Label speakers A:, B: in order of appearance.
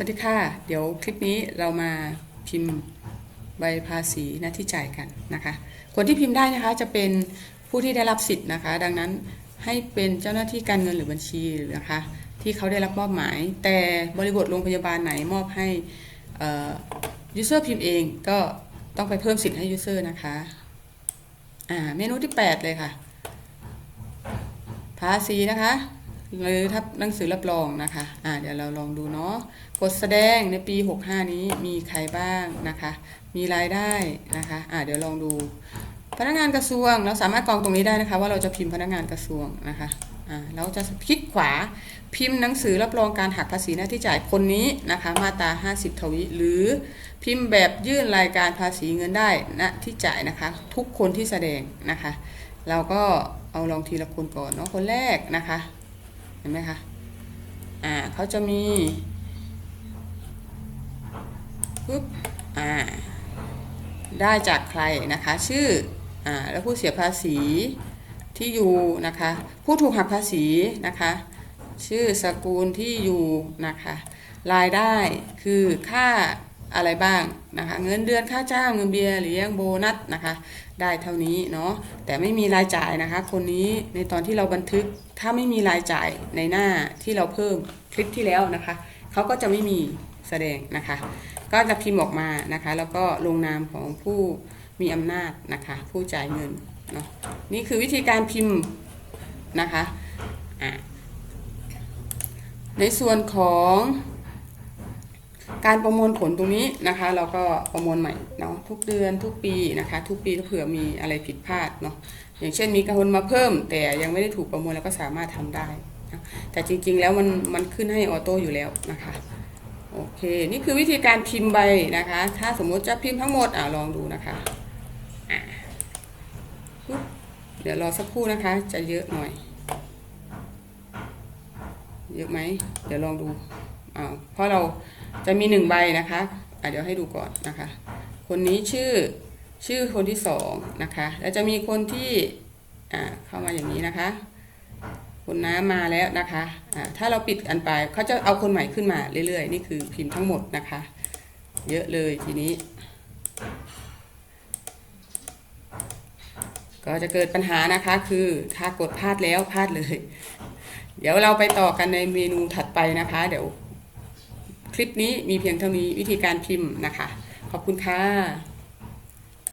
A: วัสดีค่ะ เดี๋ยวคลิปนี้เรามาพิมพ์ใบภาษีหน้าที่จ่ายกันนะคะ คนที่พิมพ์ได้นะคะจะเป็นผู้ที่ได้รับสิทธิ์นะคะ ดังนั้นให้เป็นเจ้าหน้าที่การเงินหรือบัญชีนะคะ ที่เขาได้รับมอบหมาย แต่บริบทโรงพยาบาลไหนมอบให้ยูเซอร์พิมพ์เองก็ต้องไปเพิ่มสิทธิ์ให้ยูเซอร์นะคะอ่าเมนูที่ 8 เลยค่ะ ภาษีนะคะ หรือถ้าหนังสือรับรองนะคะอ่าเดี๋ยวเราลองดูเนาะกดแสดงในปี 65 นี้มีใครบ้างนะคะ มีรายได้นะคะอ่าเดี๋ยวลองดู พนักงานกระทรวงเราสามารถกรองตรงนี้ได้นะคะ ว่าเราจะพิมพ์พนักงานกระทรวงนะคะอ่าเราจะคลิกขวาพิมพ์หนังสือรับรองการหักภาษีหน้าที่จ่ายคนนี้นะคะ มาตรา 50 ทวีหรือพิมพ์แบบยื่นรายการภาษีเงินได้ณที่จ่ายนะคะ ทุกคนที่แสดงนะคะ เราก็เอาลองทีละคนก่อนเนาะคนแรกนะคะ เห็นไหมคะ อ่าเขาจะมีปึ๊บ อ่า ได้จากใครนะคะ ชื่อ อ่า แล้วผู้เสียภาษีที่อยู่นะคะ ผู้ถูกหักภาษีนะคะ ชื่อสกุลที่อยู่นะคะ รายได้คือค่า อะไรบ้างนะคะ เงินเดือนค่าจ้างเงินเบียร์เลี้ยงโบนัสนะคะ ได้เท่านี้เนาะแต่ไม่มีรายจ่ายนะคะ คนนี้ในตอนที่เราบันทึกถ้าไม่มีรายจ่ายในหน้าที่เราเพิ่มคลิปที่แล้วนะคะเขาก็จะไม่มีแสดงนะคะ ก็จะพิมพ์ออกมานะคะ แล้วก็ลงนามของผู้มีอำนาจนะคะ ผู้จ่ายเงินเนาะนี่คือวิธีการพิมพ์นะคะอะในส่วนของ การประมวลผลตรงนี้นะคะ เราก็ประมวลใหม่เนาะทุกเดือนทุกปีนะคะ ทุกปีถ้าเผื่อมีอะไรผิดพลาดเนาะอย่างเช่นมีคนมาเพิ่ม แต่ยังไม่ได้ถูกประมวลเราก็สามารถทำได้นะแต่จริงๆแล้วมันมันขึ้นให้ออโต้อยู่แล้วนะคะโอเค นี่คือวิธีการพิมพ์ใบนะคะ ถ้าสมมติจะพิมพ์ทั้งหมดอ่าลองดูนะคะะเดี๋ยวรอสักครู่นะคะ จะเยอะหน่อย เยอะไหม เดี๋ยวลองดู อ้าเพราะเราจะมีหนึ่งใบนะคะะเดี๋ยวให้ดูก่อนนะคะ คนนี้ชื่อชื่อคนที่สองนะคะ แล้วจะมีคนที่เข้ามาอย่างนี้นะคะ คนน้ำมาแล้วนะคะอ่าถ้าเราปิดอันไปเขาจะเอาคนใหม่ขึ้นมาเรื่อยๆ นี่คือพิมพ์ทั้งหมดนะคะ เยอะเลยทีนี้ ก็จะเกิดปัญหานะคะ คือถ้ากดพลาดแล้วพลาดเลย เดี๋ยวเราไปต่อกันในเมนูถัดไปนะคะ เดี๋ยว ลิปนี้มีเพียงเท่านี้วิธีการพิมพ์นะคะ ขอบคุณค่ะ